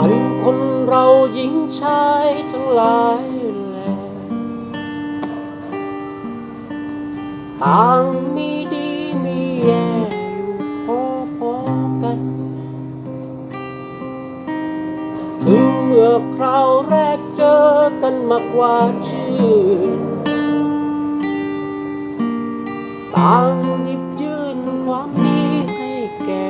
อันคนเราหญิงชายทั้งหลายแลต่างมีดีมีแย่อยู่พอพอๆกัน ถึงเมื่อคราวแรกเจอกันมากว่าชื่นต่างหยิบยื่นความดีให้แก่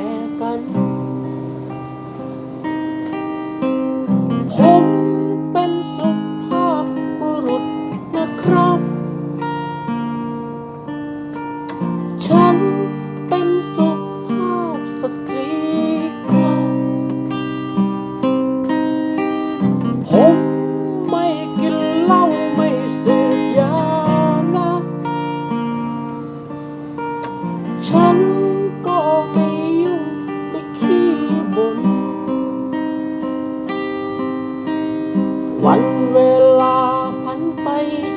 วันเวลาพันไป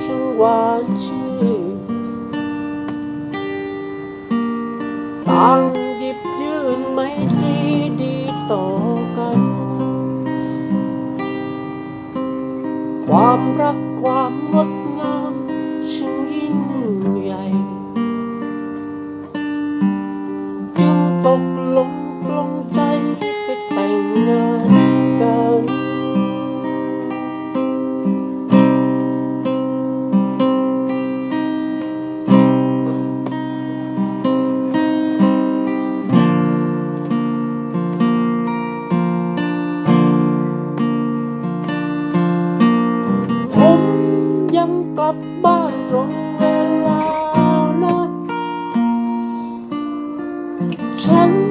ช่างหวานชื่นต่างหยิบยื่นไม่ดีดีต่อกัน ความรักความงด กลับบ้านตรงเวลานะฉัน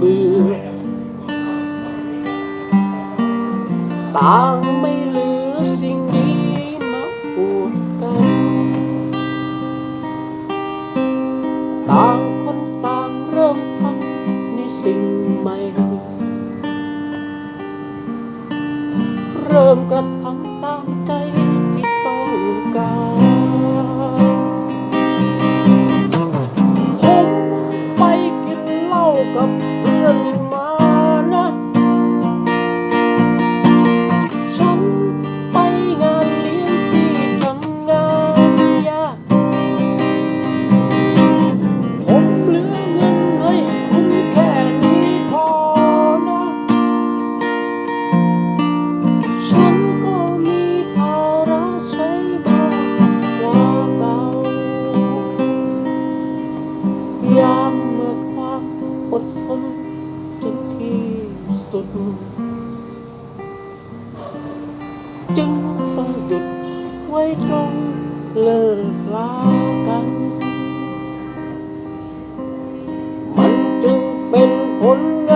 บือ ต่างไม่เหลือสิ่งดีมาอวดกัน ต่างคนต่างเริ่มทำในสิ่งใหม่ เริ่มกระทำตามใจ จึงต้องหยุดไว้ตรงเลิกลากัน มันจึงเป็นผล